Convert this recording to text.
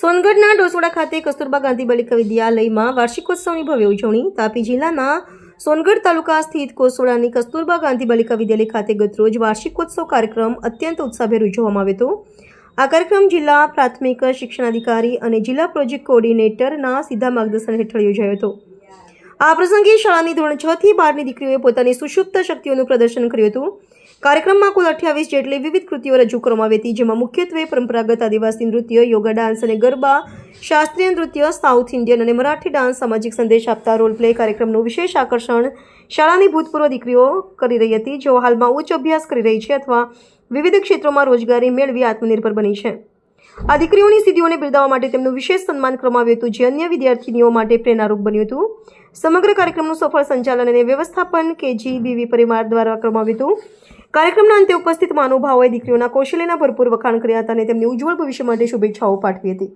સોનગઢના ડોસોડા ખાતે કસ્તુરબા ગાંધી બાલિકા વિદ્યાલયમાં વાર્ષિકોત્સવની ભવ્ય ઉજવણી. તાપી જિલ્લાના સોનગઢ તાલુકા સ્થિત કોસોડાની કસ્તુરબા ગાંધી બાલિકા વિદ્યાલય ખાતે ગતરોજ વાર્ષિકોત્સવ કાર્યક્રમ અત્યંત ઉત્સાહભેર ઉજવવામાં આવ્યો હતો. આ કાર્યક્રમ જિલ્લા પ્રાથમિક શિક્ષણાધિકારી અને જિલ્લા પ્રોજેક્ટ કોઓર્ડિનેટરના સીધા માર્ગદર્શન હેઠળ યોજાયો હતો. આ પ્રસંગે શાળાની ધોરણ છ થી બારની દીકરીઓએ પોતાની સુષુપ્ત શક્તિઓનું પ્રદર્શન કર્યું હતું. કાર્યક્રમમાં કુલ અઠ્યાવીસ જેટલી વિવિધ કૃતિઓ રજૂ કરવામાં આવી હતી, જેમાં મુખ્યત્વે પરંપરાગત આદિવાસી નૃત્ય, યોગા, ડાન્સ અને ગરબા, શાસ્ત્રીય નૃત્ય, સાઉથ ઇન્ડિયન અને મરાઠી ડાન્સ, સામાજિક સંદેશ આપતા રોલ પ્લે કાર્યક્રમનું વિશેષ આકર્ષણ શાળાની ભૂતપૂર્વ દીકરીઓ કરી રહી હતી, જેઓ હાલમાં ઉચ્ચ અભ્યાસ કરી રહી છે અથવા વિવિધ ક્ષેત્રોમાં રોજગારી મેળવી આત્મનિર્ભર બની છે. આ દીકરીઓની સિદ્ધિઓને બિરદાવવા માટે તેમનું વિશેષ સન્માન કરવામાં આવ્યું હતું, જે અન્ય વિદ્યાર્થીનીઓ માટે પ્રેરણારૂપ બન્યું હતું. સમગ્ર કાર્યક્રમનું સફળ સંચાલન અને વ્યવસ્થાપન કેજી બીવી પરિવાર દ્વારા કરવામાં આવ્યું હતું. કાર્યક્રમના અંતે ઉપસ્થિત મહાનુભાવોએ દીકરીઓના કૌશલ્યના ભરપૂર વખાણ કર્યા હતા અને તેમની ઉજ્જવળ ભવિષ્ય માટે શુભેચ્છાઓ પાઠવી હતી.